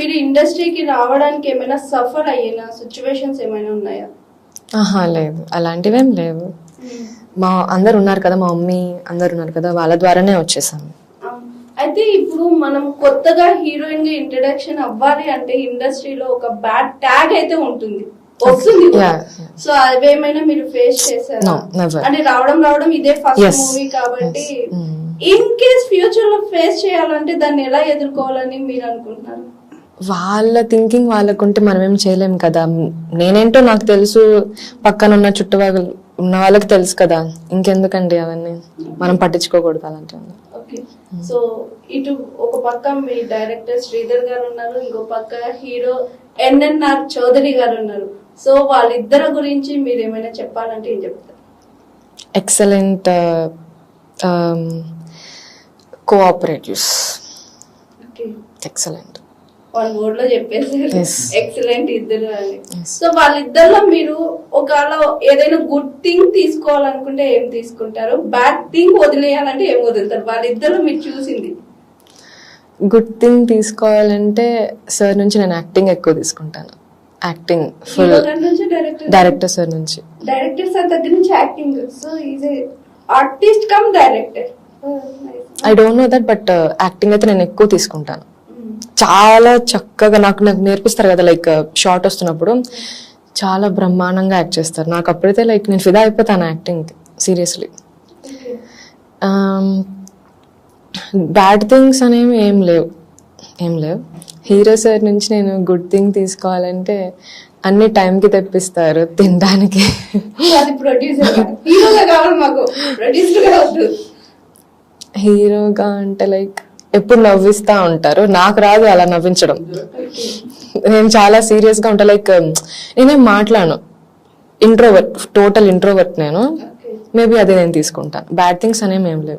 మీరు ఇండస్ట్రీకి రావడానికి ఏమైనా సఫర్ అయిన సిచ్యువేషన్స్ ఏమైనా ఉన్నాయా ఆహా లేదు అలాంటివేం లేవు మా అందరు ఉన్నారు కదా మా మమ్మీ అందరు ఉన్నారు కదా వాళ్ళ ద్వారానే వచ్చేసాను ఆ, అయితే ఇప్పుడు మనం కొత్తగా హీరోయిన్గా ఇంట్రడక్షన్ అవ్వాలి అంటే ఇండస్ట్రీలో ఒక బ్యాడ్ ట్యాగ్ అయితే ఉంటుంది వస్తుంది. సో అవేమైనా మీరు ఫేస్ చేశారా. అంటే రావడం రావడం ఇదే ఫస్ట్. మూవీ కాబట్టి. Mm. ఇన్ కేస్ ఫ్యూచర్లో ఫేస్ చేయాలంటే దాన్ని ఎలా ఎదుర్కోవాలని మీరు అనుకుంటున్నారు వాళ్ళ థింకింగ్ వాళ్ళకుంటే మనం ఏం చేయలేం కదా. నేనేంటో నాకు తెలుసు పక్కన ఉన్న చుట్టుపక్కల ఉన్న వాళ్ళకి తెలుసు కదా. ఇంకెందుకండి అవన్నీ? మనం పట్టించుకోకూడదు అలాంటివన్నీ. ఓకే. సో ఇటు ఒక పక్క మీ డైరెక్టర్ శ్రీధర్ గారు ఉన్నారు ఇంకో పక్క హీరో ఎన్ఎన్ఆర్ చౌదరి గారు ఉన్నారు సో వాళ్ళిద్దరి గురించి మీరు ఏమైనా చెప్పాలంటే ఏం చెప్తారు? Excellent cooperatives okay. Excellent one వర్డ్లో చెప్పేసారు. ఎక్సలెంట్ ఇద్దరు అని. సో వాళ్ళిద్దరిలో మీరు ఒకవేళ ఏదైనా గుడ్ థింగ్ తీసుకోవాలనుకుంటే ఏం తీసుకుంటారు? బ్యాడ్ థింగ్ వదిలేయాలంటే ఏం వదులుతారు? వాళ్ళిద్దరిలో మీరు చూసింది. గుడ్ థింగ్ తీసుకోవాలంటే సార్ నుంచి నేను యాక్టింగ్ ఎక్కువ తీసుకుంటాను. యాక్టింగ్ ఫుల్ డైరెక్టర్ సార్ నుంచి. డైరెక్టర్ సార్ దగ్గర నుంచి acting so is artist cum director I don't know that but acting అయితే నేను ఎక్కువ తీసుకుంటాను. చాలా చక్కగా నాకు నాకు నేర్పిస్తారు కదా లైక్ షార్ట్ వస్తున్నప్పుడు. చాలా బ్రహ్మాండంగా యాక్ట్ చేస్తారు. నాకు అప్పుడైతే లైక్ నేను ఫిదా అయిపోతాను యాక్టింగ్ సీరియస్లీ బ్యాడ్ థింగ్స్ అనేవి ఏం లేవు. ఏం లేవు. హీరో సార్ నుంచి నేను గుడ్ థింగ్ తీసుకోవాలంటే అన్ని టైంకి తెప్పిస్తారు తినడానికి. హీరోగా అంటే లైక్ ఎప్పుడు నవ్విస్తా ఉంటారు. నాకు రాదు అలా నవ్వించడం. నేను చాలా సీరియస్గా ఉంటా. లైక్ um, నేనేం మాట్లాడను. ఇంట్రోవర్ట్ టోటల్ ఇంట్రోవర్ట్ నేను. మేబీ అదే నేను తీసుకుంటాను బ్యాడ్ థింగ్స్ అనేవి ఏం లేవు.